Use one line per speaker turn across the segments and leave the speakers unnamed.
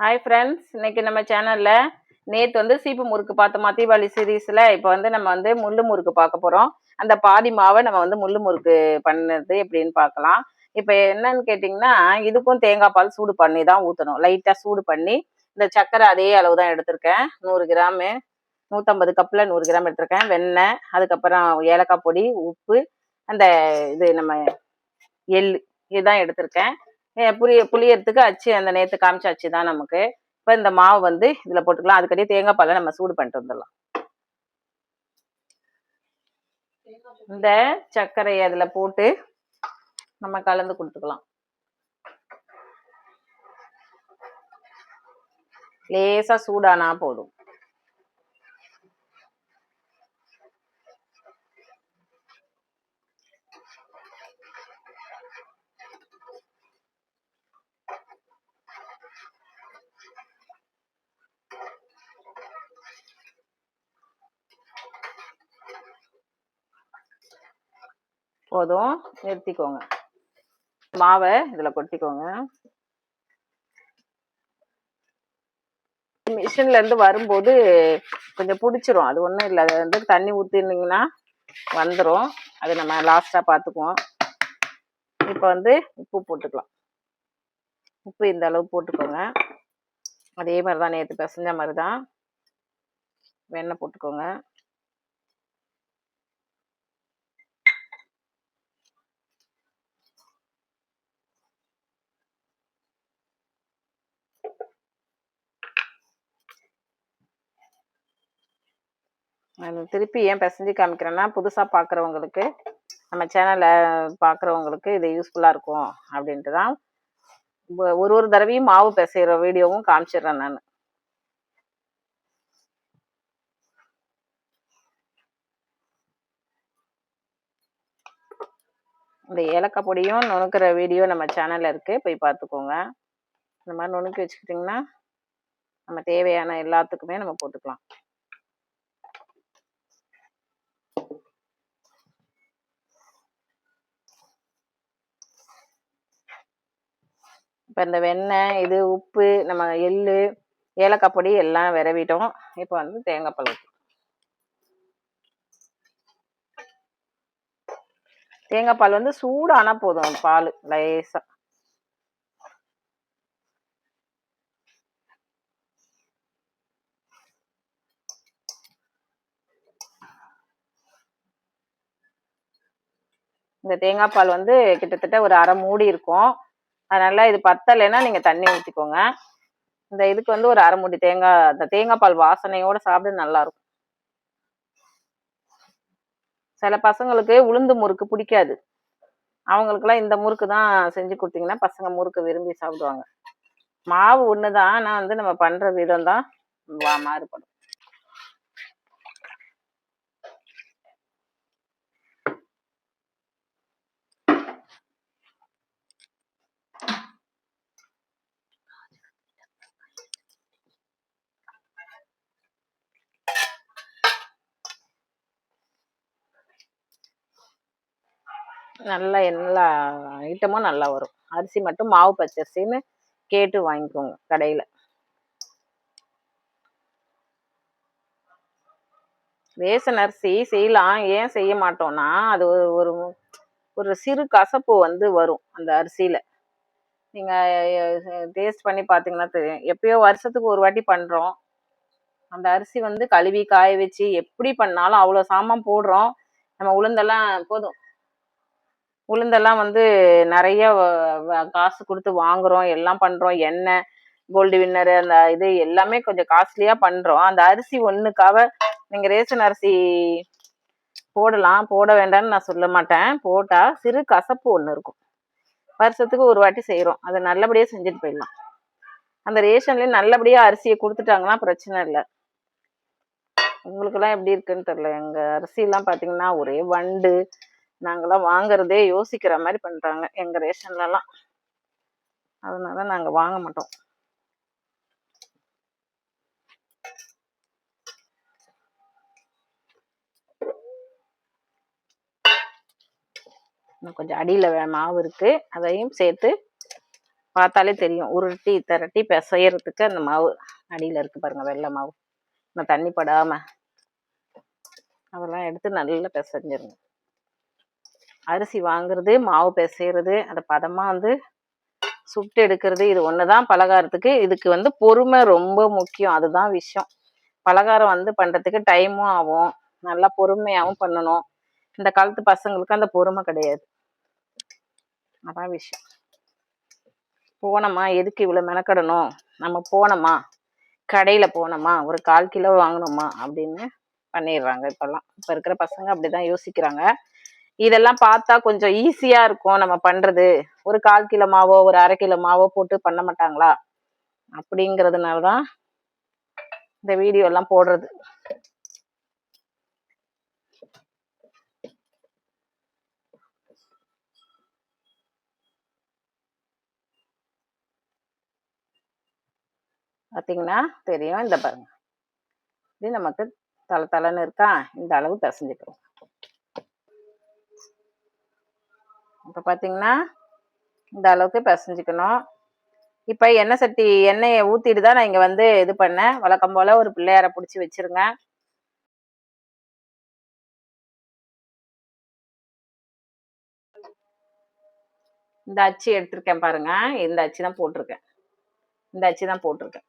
Hi friends இன்னைக்கு நம்ம சேனல்ல நேற்று வந்து சீப்பு முறுக்கு பார்த்தோமா தீபாவளி சீரீஸ்ல இப்போ வந்து நம்ம வந்து முள்ளு முறுக்கு பார்க்க போறோம். அந்த பாதி மாவை நம்ம வந்து முள்ளு முறுக்கு பண்ணது எப்படின்னு பார்க்கலாம். இப்போ என்னன்னு கேட்டிங்கன்னா இதுக்கும் தேங்காய் பால் சூடு பண்ணி தான் ஊற்றணும் லைட்டாக சூடு பண்ணி இந்த சர்க்கரை அதே அளவு தான் எடுத்திருக்கேன். நூறு கிராமு நூற்றம்பது கப்பில் நூறு கிராம் எடுத்திருக்கேன். வெண்ணெய் அதுக்கப்புறம் ஏலக்காய் பொடி உப்பு அந்த இது நம்ம எள் இதுதான் எடுத்திருக்கேன். புளிய புளியறதுக்கு அச்சு அந்த நேற்று காமிச்ச அச்சு தான் நமக்கு. இப்போ இந்த மாவு வந்து இதில் போட்டுக்கலாம். அதுக்கடியே தேங்காய் பாலை நம்ம சூடு பண்ணிட்டு வந்துடலாம். இந்த சர்க்கரையை அதில் போட்டு நம்ம கலந்து கொடுத்துக்கலாம். லேசாக சூடானா போதும். போதும். நிறுத்திக்கோங்க. மாவை இதில் கொட்டிக்கோங்க. மிஷின்ல இருந்து வரும்போது கொஞ்சம் பிடிச்சிரும். அது ஒன்றும் இல்லை. அது வந்து தண்ணி ஊற்றினீங்கன்னா வந்துடும் அது நம்ம லாஸ்ட்டாக பார்த்துக்குவோம் இப்போ வந்து உப்பு போட்டுக்கலாம். உப்பு இந்த அளவு போட்டுக்கோங்க. அதே மாதிரி தான் நேற்று பிசைஞ்ச மாதிரி தான் வெண்ணெய் போட்டுக்கோங்க. அது திருப்பி ஏன் பிசைஞ்சு காமிக்கிறேன்னா புதுசாக பார்க்குறவங்களுக்கு நம்ம சேனலை பார்க்குறவங்களுக்கு இது யூஸ்ஃபுல்லாக இருக்கும் அப்படின்ட்டு தான். ஒரு ஒரு தடவையும் மாவு பிசைகிற வீடியோவும் காமிச்சிடுறேன் நான். இந்த ஏலக்காய் பொடியும் நுணுக்கிற வீடியோ நம்ம சேனலில் இருக்குது போய் பார்த்துக்கோங்க இந்த மாதிரி நுணுக்கி வச்சுக்கிட்டிங்கன்னா நம்ம தேவையான எல்லாத்துக்குமே நம்ம போட்டுக்கலாம். இப்போ இந்த வெண்ணெய் இது உப்பு நம்ம எள்ளு ஏலக்காய் பொடி எல்லாம் விரவிட்டோம். இப்போ வந்து தேங்காய் பால் தேங்காய் பால் வந்து சூடானா போதும் பால் லேசா. இந்த தேங்காய் பால் வந்து கிட்டத்தட்ட ஒரு அரை மூடி இருக்கும். அதனால இது பத்தலைன்னா நீங்க தண்ணி ஊற்றிக்கோங்க இந்த இதுக்கு வந்து ஒரு அரை மூடி தேங்காய் அந்த தேங்காய் பால் வாசனையோட சாப்பிட நல்லா இருக்கும் சில பசங்களுக்கு உளுந்து முறுக்கு பிடிக்காது. அவங்களுக்குலாம் இந்த முறுக்கு தான் செஞ்சு கொடுத்தீங்கன்னா பசங்க முறுக்கு விரும்பி சாப்பிடுவாங்க. மாவு ஒன்று தான் ஆனால் வந்து நம்ம பண்ணுற விதம் தான் வா- மாறுபடும். நல்லா எல்லா ஐட்டமும் நல்லா வரும். அரிசி மட்டும் மாவு பச்சரிசின்னு கேட்டு வாங்கிக்கோங்க கடையில். ரேசன் அரிசி செய்யலாம். ஏன் செய்ய மாட்டோம்னா அது ஒரு ஒரு ஒரு சிறு கசப்பு வந்து வரும் அந்த அரிசியில். நீங்கள் டேஸ்ட் பண்ணி பார்த்தீங்கன்னா தெரியும். எப்பயோ வருஷத்துக்கு ஒரு வாட்டி பண்ணுறோம் அந்த அரிசி வந்து கழுவி காய வச்சு எப்படி பண்ணாலும் அவ்வளோ சாமான் போடுறோம். நம்ம உளுந்தெல்லாம் போதும். உளுந்தெல்லாம் வந்து நிறைய காசு கொடுத்து வாங்குறோம் எல்லாம் பண்றோம். எண்ணெய் கோல்டு வின்னர் அந்த இது எல்லாமே கொஞ்சம் காஸ்ட்லியா பண்றோம். அந்த அரிசி ஒண்ணுக்காக நீங்க ரேஷன் அரிசி போடலாம். போட வேண்டாம்னு நான் சொல்ல மாட்டேன். போட்டா சிறு கசப்பு ஒன்று இருக்கும். வருஷத்துக்கு ஒரு வாட்டி செய்கிறோம் அதை நல்லபடியாக செஞ்சுட்டு போயிடலாம். அந்த ரேஷன்லேயும் நல்லபடியாக அரிசியை கொடுத்துட்டாங்கன்னா பிரச்சனை இல்லை. உங்களுக்கெல்லாம் எப்படி இருக்குன்னு தெரில எங்கள் அரிசி பார்த்தீங்கன்னா ஒரே வண்டு. நாங்கெல்லாம் வாங்குறதே யோசிக்கிற மாதிரி பண்ணுறாங்க எங்கள் ரேஷன்லலாம். அதனால நாங்கள் வாங்க மாட்டோம். இன்னும் கொஞ்சம் அடியில் மாவு இருக்குது அதையும் சேர்த்து பார்த்தாலே தெரியும். உருட்டி திரட்டி பிசையறதுக்கு அந்த மாவு அடியில் இருக்குது பாருங்க வெள்ளை மாவு. இன்னும் தண்ணி படாமல் அதெல்லாம் எடுத்து நல்லா பிசைஞ்சிருங்க. அரிசி வாங்குறது மாவு பிசைறது அந்த பதமாக வந்து சுட்டு எடுக்கிறது இது ஒன்று தான் பலகாரத்துக்கு. இதுக்கு வந்து பொறுமை ரொம்ப முக்கியம். அதுதான் விஷயம். பலகாரம் வந்து பண்ணுறதுக்கு டைமும் ஆகும். நல்லா பொறுமையாகவும் பண்ணணும். இந்த காலத்து பசங்களுக்கு அந்த பொறுமை கிடையாது. அதான் விஷயம். போனோமா? எதுக்கு இவ்வளோ மெனக்கடணும்? நம்ம போனோமா? கடையில் போனோமா? ஒரு கால் கிலோ வாங்கணுமா? அப்படின்னு பண்ணிடுறாங்க இப்போல்லாம். இப்போ இருக்கிற பசங்க அப்படிதான் யோசிக்கிறாங்க. இதெல்லாம் பார்த்தா கொஞ்சம் ஈஸியாக இருக்கும். நம்ம பண்ணுறது ஒரு கால் கிலோ மாவோ ஒரு அரை கிலோ மாவோ போட்டு பண்ண மாட்டாங்களா? அப்படிங்கிறதுனால தான் இந்த வீடியோ எல்லாம் போடுறது. பார்த்தீங்கன்னா தெரியும். இந்த பாருங்க. இது நமக்கு தலை தலைன்னு இருக்கா? இந்த அளவு பிசைஞ்சுக்கிறோம். இப்போ பார்த்தீங்கன்னா இந்த அளவுக்கு பிசைஞ்சுக்கணும். இப்போ எண்ணெய் சட்டி எண்ணெயை ஊற்றிட்டு தான் நான் இங்கே வந்து இது பண்ணேன். வழக்கம் போல் ஒரு பிள்ளையாரை பிடிச்சி வச்சிருங்க. இந்த அச்சு எடுத்திருக்கேன் பாருங்க. இந்த அச்சு தான் போட்டிருக்கேன். இந்த அச்சு தான் போட்டிருக்கேன்.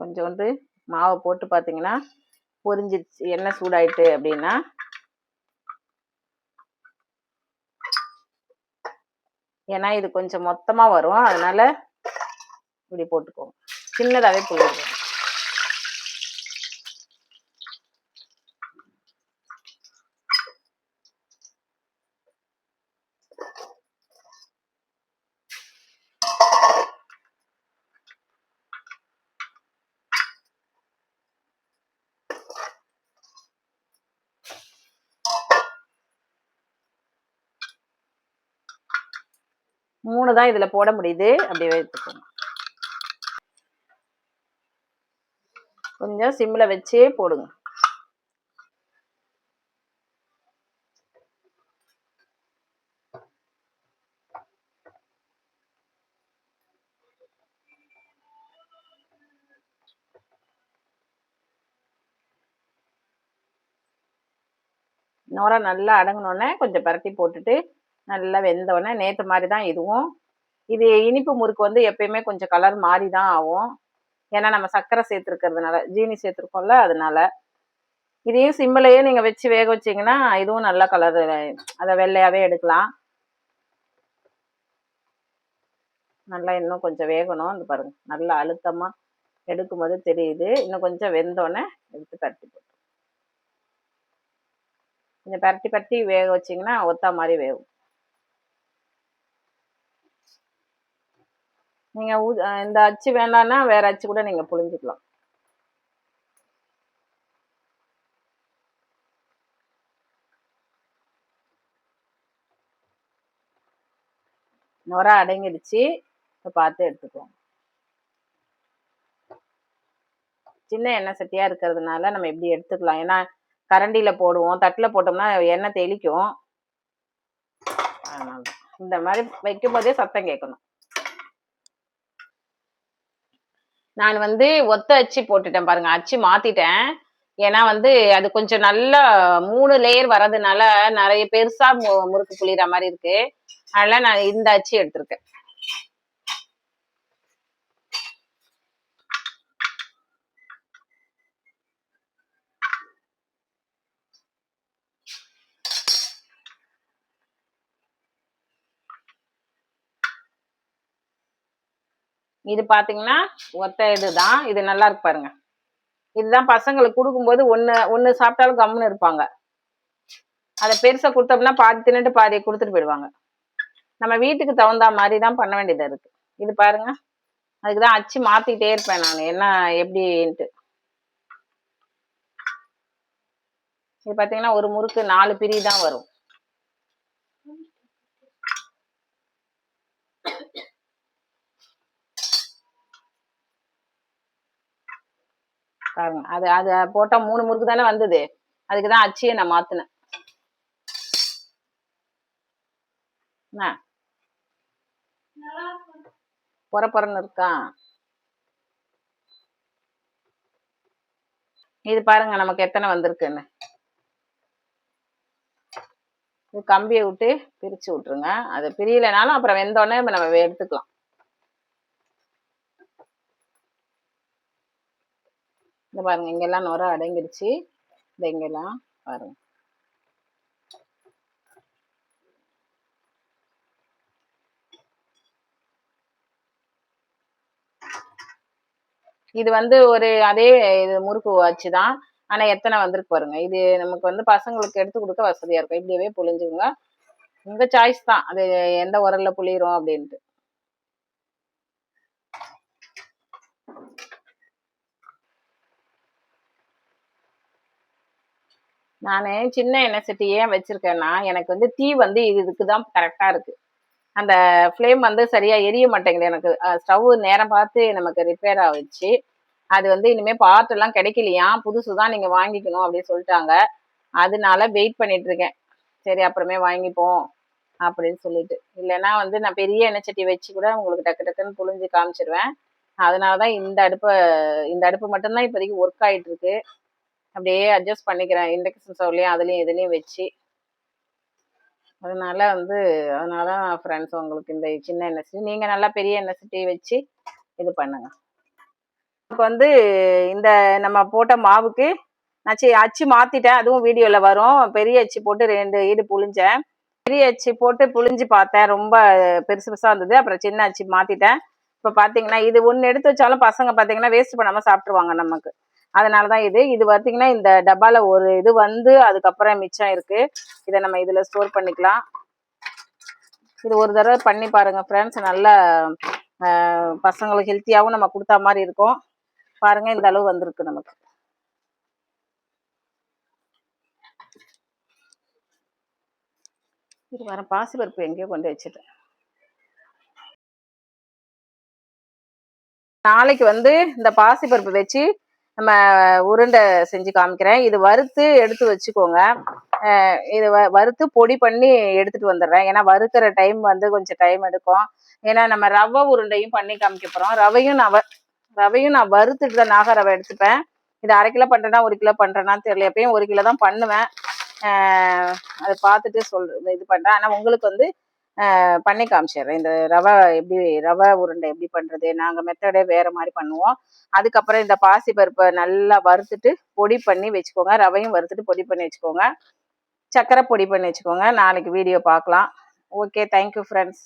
கொஞ்சோண்டு மாவை போட்டு பார்த்தீங்கன்னா பொரிஞ்சிருச்சு. எண்ணெய் சூடாயிட்டு அப்படின்னா ஏன்னா இது கொஞ்சம் மொத்தமாக வரும். அதனால இப்படி போட்டுக்கோங்க. சின்னதாகவே போயிடுவோம் மூணு தான் இதில் போட முடியுது. அப்படியே எடுத்துக்கோங்க. கொஞ்சம் சிம்மில் வச்சே போடுங்க. நோரா நல்லா அடங்கினோடனே கொஞ்சம் பரட்டி போட்டுட்டு நல்லா வெந்தோடனே நேற்று மாதிரி தான் இதுவும். இது இனிப்பு முறுக்கு வந்து எப்பயுமே கொஞ்சம் கலர் மாறி தான் ஆகும். ஏன்னா நம்ம சர்க்கரை சேர்த்துருக்கிறதுனால ஜீனி சேர்த்துருக்கோம்ல அதனால. இதையும் சிம்பிளையே நீங்கள் வச்சு வேக வச்சிங்கன்னா இதுவும் நல்ல கலர் அதை வெள்ளையாகவே எடுக்கலாம். நல்லா இன்னும் கொஞ்சம் வேகணும். அந்த பாருங்க நல்லா அழுத்தமாக எடுக்கும்போது தெரியுது. இன்னும் கொஞ்சம் வெந்தோடனே எடுத்து பரட்டி போட்டு கொஞ்சம் பரட்டி பரட்டி வேக வச்சிங்கன்னா ஒத்தா மாதிரி வேகும். நீங்கள் இந்த அச்சு வேண்டாம்னா வேறு அச்சு கூட நீங்கள் புழிஞ்சிக்கலாம். நுர அடங்கிடுச்சு. இப்போ பார்த்து எடுத்துக்குவோம். சின்ன எண்ணெய் சட்டியாக இருக்கிறதுனால நம்ம எப்படி எடுத்துக்கலாம். ஏன்னா கரண்டியில் போடுவோம். தட்டில் போட்டோம்னா எண்ணெய் தெளிக்கும். இந்த மாதிரி வைக்கும் போதே சத்தம் கேட்கணும். நான் வந்து ஒத்த அச்சு போட்டுட்டேன் பாருங்க அச்சு மாத்திட்டேன். ஏன்னா வந்து அது கொஞ்சம் நல்லா மூணு லேயர் வர்றதுனால நிறைய பெருசா முறுக்கு புளிகிற மாதிரி இருக்கு. அதனால நான் இந்த அச்சு எடுத்திருக்கேன். இது பாத்தீங்கன்னா ஒத்த இதுதான். இது நல்லா இருக்கு பாருங்க. இதுதான் பசங்களுக்கு கொடுக்கும்போது ஒன்று ஒன்று சாப்பிட்டாலும் கம்முன்னு இருப்பாங்க. அதை பெருசாக கொடுத்தோம்னா பாதி தின்னுட்டு பாதியை கொடுத்துட்டு போயிடுவாங்க. நம்ம வீட்டுக்கு தகுந்த மாதிரி தான் பண்ண வேண்டியதாக இருக்குது இது பாருங்க. அதுக்கு தான் அச்சு மாற்றிக்கிட்டே இருப்பேன் நான். என்ன எப்படின்ட்டு. இது பார்த்தீங்கன்னா ஒரு முறுக்கு நாலு பிரி தான் வரும். பாருங்க. அது அது போட்டா மூணு முறுக்கு தானே வந்தது. அதுக்கு தான் அச்சியை நான் மாத்தினேன். என்ன பொற பொறன்னு இருக்கா? இது பாருங்க நமக்கு எத்தனை வந்திருக்குன்னு. இது கம்பியை விட்டு பிரிச்சு விட்டுருங்க. அது பிரியலைனாலும் அப்புறம் வெந்தோடனே நம்ம எடுத்துக்கலாம். இந்த பாருங்க இங்கெல்லாம் நுர அடங்கிடுச்சு இந்த இங்கெல்லாம் பாருங்க. இது வந்து ஒரு அதே இது முறுக்கு வச்சு தான் ஆனால் எத்தனை வந்திருக்கு பாருங்க. இது நமக்கு வந்து பசங்களுக்கு எடுத்து கொடுக்க வசதியாக இருக்கும். இப்படியே புளிஞ்சுங்க உங்கள் சாய்ஸ் தான். அது எந்த உரல்ல புளியிறோம் அப்படின்ட்டு. நான் சின்ன எண்ணெய் ஏன் வச்சிருக்கேன்னா எனக்கு வந்து தீ வந்து இதுக்கு தான் கரெக்டாக இருக்குது அந்த ஃப்ளேம் வந்து சரியாக எரிய மாட்டேங்குது எனக்கு. ஸ்டவ் நேரம் பார்த்து நமக்கு ரிப்பேர் ஆகிடுச்சு அது வந்து இனிமேல் பார்ட்டெல்லாம் கிடைக்கலையா? புதுசு தான் நீங்கள் வாங்கிக்கணும் அப்படின்னு சொல்லிட்டாங்க. அதனால வெயிட் பண்ணிட்டு இருக்கேன். சரி அப்புறமே வாங்கிப்போம் அப்படின்னு சொல்லிட்டு. இல்லைன்னா வந்து நான் பெரிய எண்ணெய் சட்டி வச்சு கூட உங்களுக்கு டக்கு டக்குன்னு புழிஞ்சு காமிச்சிருவேன். அதனால தான் இந்த அடுப்பை இந்த அடுப்பு மட்டும்தான் இப்போதைக்கு ஒர்க் ஆகிட்டு இருக்கு. அப்படியே அட்ஜஸ்ட் பண்ணிக்கிறேன். இண்டக்ஷன் ஸ்டவ்லையும் அதுலேயும் இதுலேயும் வச்சு. அதனால வந்து அதனால தான் ஃப்ரெண்ட்ஸ் உங்களுக்கு இந்த சின்ன எண்ணெய் நீங்கள் நல்லா பெரிய எண்ணெய் சட்டி வச்சு இது பண்ணுங்க. இப்போ வந்து இந்த நம்ம போட்ட மாவுக்கு நான் சி அச்சு மாற்றிட்டேன் அதுவும் வீடியோவில் வரும். பெரிய அச்சு போட்டு ரெண்டு ஈடு புழிஞ்சேன். பெரிய அச்சு போட்டு புழிஞ்சு பார்த்தேன். ரொம்ப பெருசு பெருசாக இருந்தது. அப்புறம் சின்ன அச்சு மாற்றிட்டேன் இப்போ பார்த்தீங்கன்னா இது ஒன்று எடுத்து வச்சாலும் பசங்க பார்த்தீங்கன்னா வேஸ்ட் பண்ணாமல் சாப்பிட்ருவாங்க நமக்கு. அதனால தான் இது. இது பார்த்தீங்கன்னா இந்த டப்பாவில் ஒரு இது வந்து அதுக்கப்புறம் மிச்சம் இருக்குது இதை நம்ம இதில் ஸ்டோர் பண்ணிக்கலாம். இது ஒரு தடவை பண்ணி பாருங்கள் ஃப்ரெண்ட்ஸ் நல்லா பசங்களுக்கு ஹெல்த்தியாகவும் நம்ம கொடுத்தா மாதிரி இருக்கும். பாருங்கள் இந்த அளவு வந்திருக்கு நமக்கு. இது வர பாசிப்பருப்பு எங்கேயோ கொண்டு வச்சுட்டேன். நாளைக்கு வந்து இந்த பாசிப்பருப்பு வச்சு நம்ம உருண்டை செஞ்சு காமிக்கிறேன். இது வறுத்து எடுத்து வச்சுக்கோங்க. இது வறுத்து பொடி பண்ணி எடுத்துட்டு வந்துடுறேன். ஏன்னா வறுக்கிற டைம் வந்து கொஞ்சம் டைம் எடுக்கும். ஏன்னா நம்ம ரவை உருண்டையும் பண்ணி காமிக்க போகிறோம் ரவையும் நான் ரவையும் நான் வறுத்துட்டு தான் நாக ரவை எடுத்துப்பேன். இது அரை கிலோ பண்ணுறேன்னா ஒரு கிலோ பண்ணுறேன்னா தெரியல. எப்பயும் ஒரு கிலோ தான் பண்ணுவேன். அதை பார்த்துட்டு சொல் இது பண்ணுறேன் ஆனால் உங்களுக்கு வந்து பண்ணி காமிச்சிடுறேன். இந்த ரவை எப்படி ரவை உருண்டை எப்படி பண்ணுறது நாங்கள் மெத்தடே வேறு மாதிரி பண்ணுவோம். அதுக்கப்புறம் இந்த பாசி பருப்பை நல்லா வறுத்துட்டு பொடி பண்ணி வச்சுக்கோங்க. ரவையும் வறுத்துட்டு பொடி பண்ணி வச்சுக்கோங்க. சக்கரை பொடி பண்ணி வச்சுக்கோங்க. நாளைக்கு வீடியோ பார்க்கலாம். Okay thank you friends